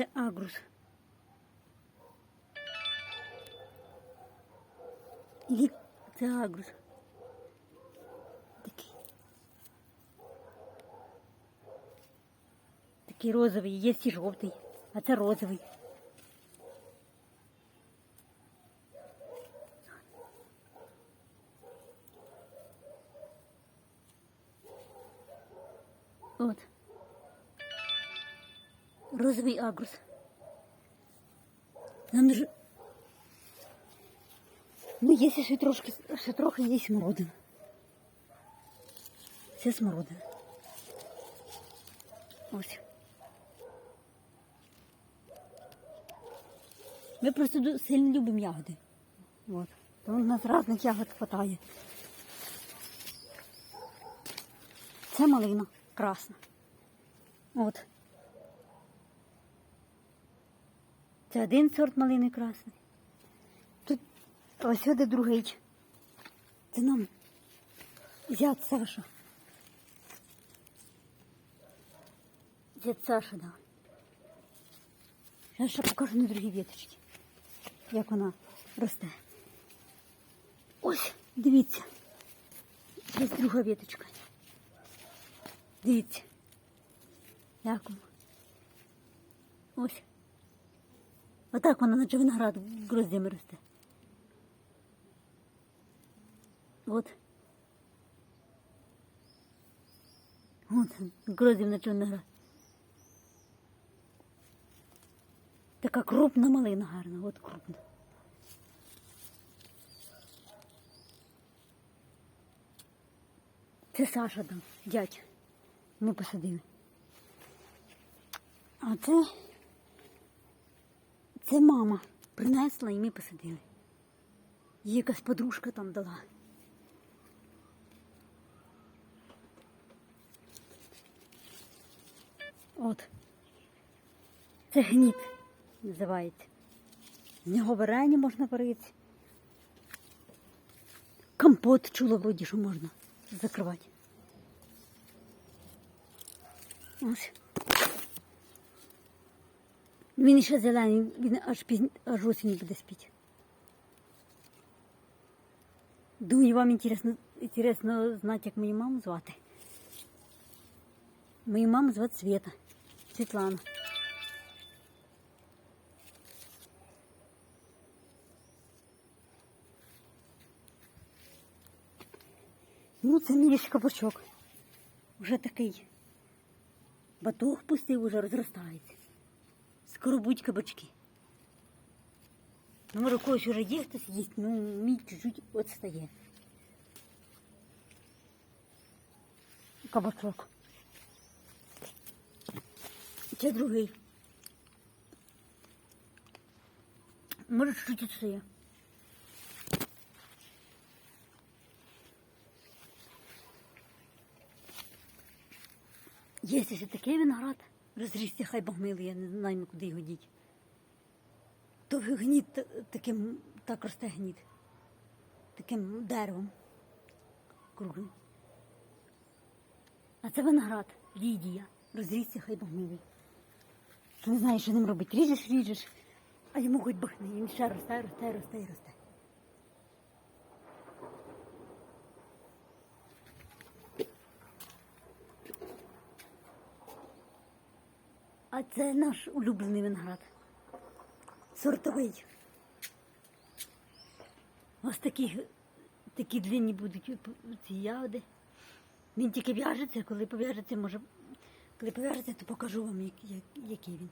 Це агрус. Лік... Це агрус. Такий. Такий розовий, є і жовтий, а це розовий. От. Розовий агрус. Нам дуже... Ну, є ще трошки, ще трохи є смородина. Це смородина. Ось. Ми просто сильно любимо ягоди. Вот. Тому в нас різних ягод хватає. Це малина красна. От. Це один сорт малини красний. Тут ось сюди другий. Це нам зять Саша. Зять Саша, да. Я ще покажу на другій віточці, як вона росте. Ось, дивіться. Ось друга віточка. Дивіться. Як воно. Ось. Отак вона, наче виноград гроздями росте. От. От, гроздів наче виноград. Така крупна малина гарна, от крупна. Це Саша там, дядь. Ми посадили. А це, це мама принесла і ми посадили. Їй якась подружка там дала. От. Це гніт називається. З нього варення можна варити. Компот чула вроді, що можна закривати. Ось. Він ще зелений, він аж пізні, аж осінь буде спіти. Думаю, вам інтересно, інтересно знати, як мою маму звати. Мою маму звати Света. Світлана. Ну, це мій кабачок. Вже такий. Батог пустив, уже розростається. Скоро будуть кабачки. Ну, може, когось вже є хтось їсть, ну мій чуть-чуть відстає. Кабачок. Це другий. Може, чуть-чуть відстає. Є ще такий виноград, Розрісся, хай Бог милий, я не знаю, куди його діть. То гніт таким, так росте гніт. Таким деревом. Круглим. А це виноград, Лідія. Розрісся, хай Бог милий. Що не знаєш, що ним робити. Ріжеш, ріжеш, а йому хоч бахне, він ще росте, росте, росте і росте. Це наш улюблений виноград. Сортовий. Ось такі, такі длинні будуть ці ягоди. Він тільки в'яжеться, коли пов'яжеться, може, коли пов'яжеться, то покажу вам, як, як, який він.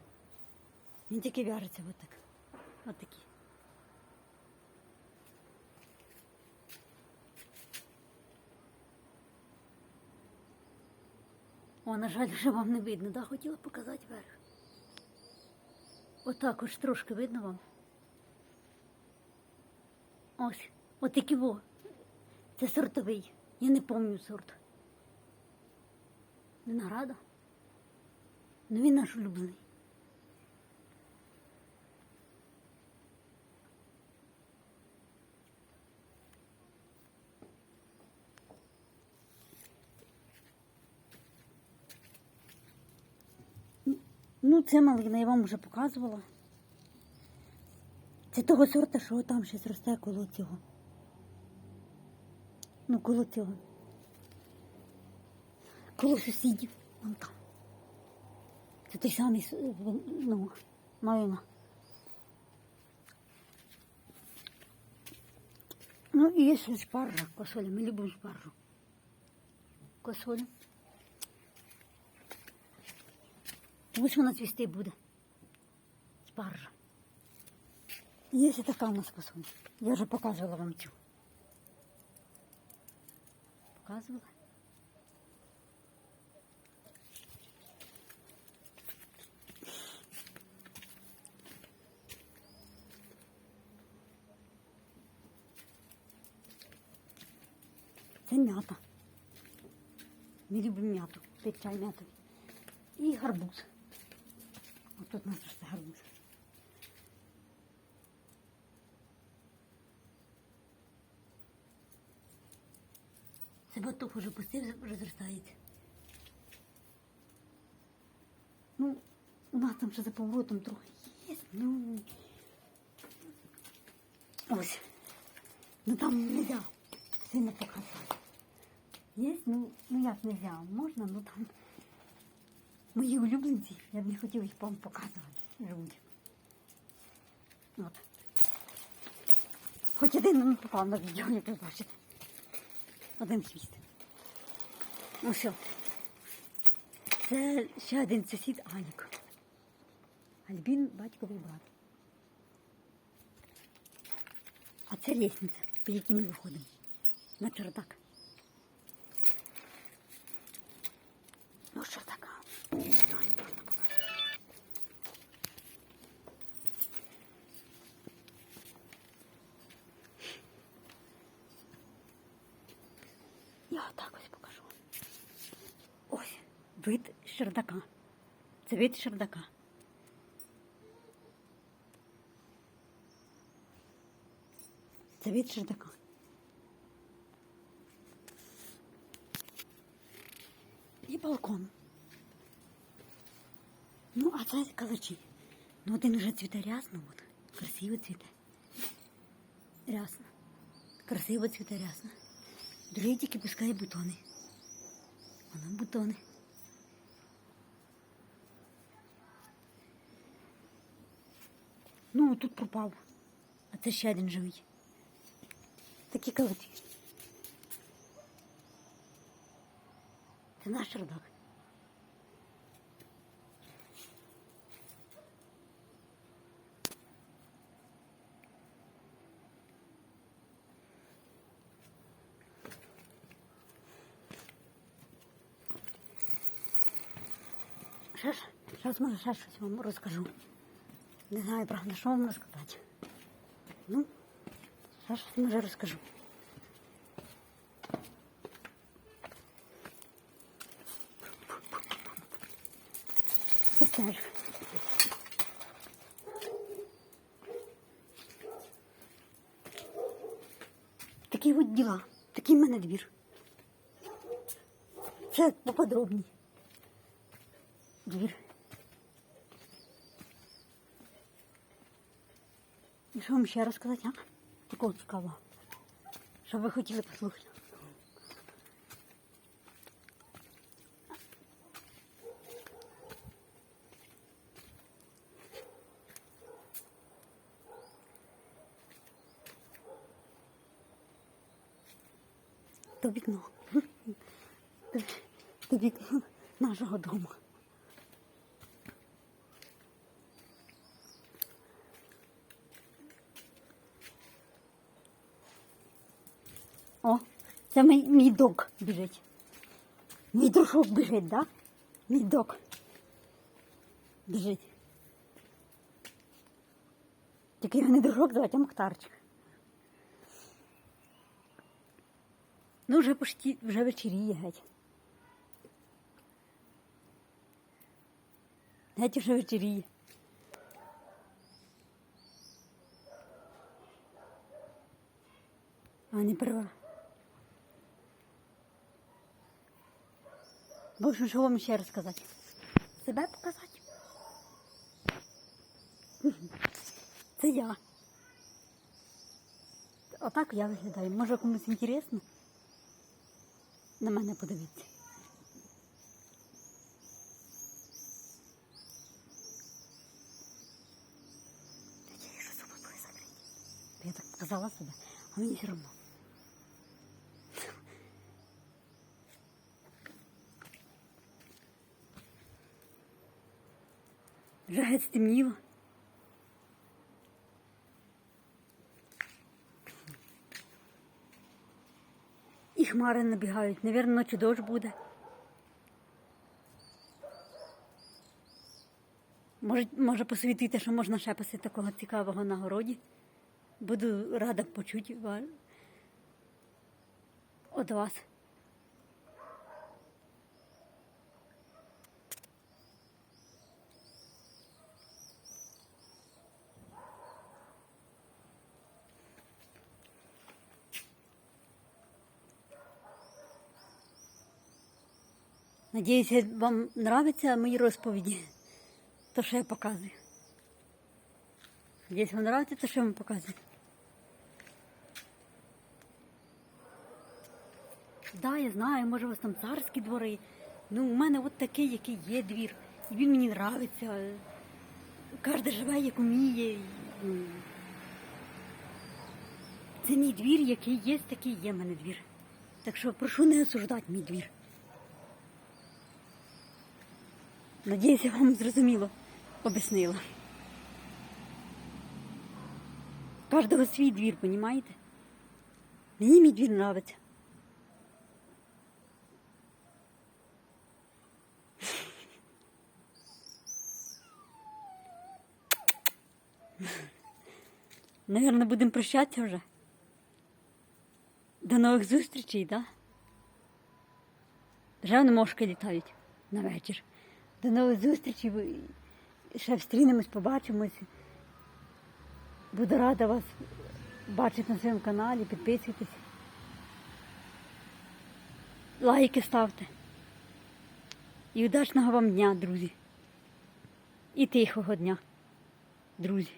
Він тільки в'яжеться отак. Отакі. О, на жаль, вже вам не видно, да? Хотіла показати верх. Отак ось трошки видно вам. Ось, от такі во. Це сортовий. Я не пам'ятаю сорт. Винограда. Ну він наш улюблений. Ну, це малина я вам вже показувала. Це того сорта, що там щось росте коло цього. Ну, коло цього. Коло сусідів. Вон там. Це той самий ну, малина. Ну і є ще косоля. Ми любимо шпаржу. Косоля. Ось вона цвісти буде. Спаржа. Є така у нас косоля. Я вже показувала вам цю. Показувала. Це м'ята. Ми любимо м'яту, пить чай м'ятовий. І гарбуз. Ось тут у нас росте гарбуз. Це баток уже пустив, вже зростається. Ну, у нас там ще за поворотом трохи є. Ну, ось. Ну там не можна сильно показати. Є, ну, ну як не можна, можна, ну там мої улюбленці, я б не хотіла їх вам показувати. От. Хоч один не попав на відео, як ви бачите. Один хвіст. Ну все. Це ще один сусід Алік. Альбін батьковий брат. А це лісниця, по якій ми виходимо. На чердак. Ну що така? Я отак ось покажу. Ось вид чердака. Це вид чердака. Це від чердака. І балкон. Ну, а це калачі. Ну, один вже цвіте рясно, от. Красиво цвіте. Рясно. Красиво цвіте рясно. Другий тільки пускає бутони. Вона бутони. Ну, тут пропав. А це ще один живий. Такі калачі. Це наш чердак. зараз може ще щось вам розкажу. Не знаю, правда, що вам розказати. Ну, ще щось може розкажу. Це теж. Такі от діла. Такий в мене двір. Це поподробні. Двір. І що вам ще розказати, а? Такого цікавого. Що ви хотіли послухати? То вікно. То, вікно нашого дому. О, це мій, мій дог біжить. Мій дружок біжить, да? Мій дог. Біжить. Тільки його не дружок звати, а Мухтарчик. Ну, вже почти, вже вечеріє геть. Геть вже вечеріє. А не права. Бо що вам ще розказати? Себе показати? Це я. Отак я виглядаю. Може комусь інтересно на мене подивитися. Я так показала себе, а мені все равно. Вже геть стемніло. І хмари набігають. Навірно, ночі дощ буде. Може, може посвітити, що можна ще посити такого цікавого на городі. Буду рада почути від вас. Надіюся, вам нравляться мої розповіді, то, що я показую. Надіюсь, вам нравиться те, що я вам показую. Да, я знаю, може у вас там царські двори. Ну, у мене от такий, який є двір. І він мені нравиться. Кожен живе, як уміє. Це мій двір, який є, такий є в мене двір. Так що прошу не осуждати мій двір. Надіюсь, я вам зрозуміло об'яснила. Кожного свій двір, понімаєте? Мені мій двір нравиться. Наверно, будемо прощатися вже. До нових зустрічей, так? Да? Вже мошки літають на вечір. До нових зустрічей. Ще встрінемось, побачимось. Буду рада вас бачити на своєму каналі, підписуйтесь. Лайки ставте. І удачного вам дня, друзі. І тихого дня, друзі.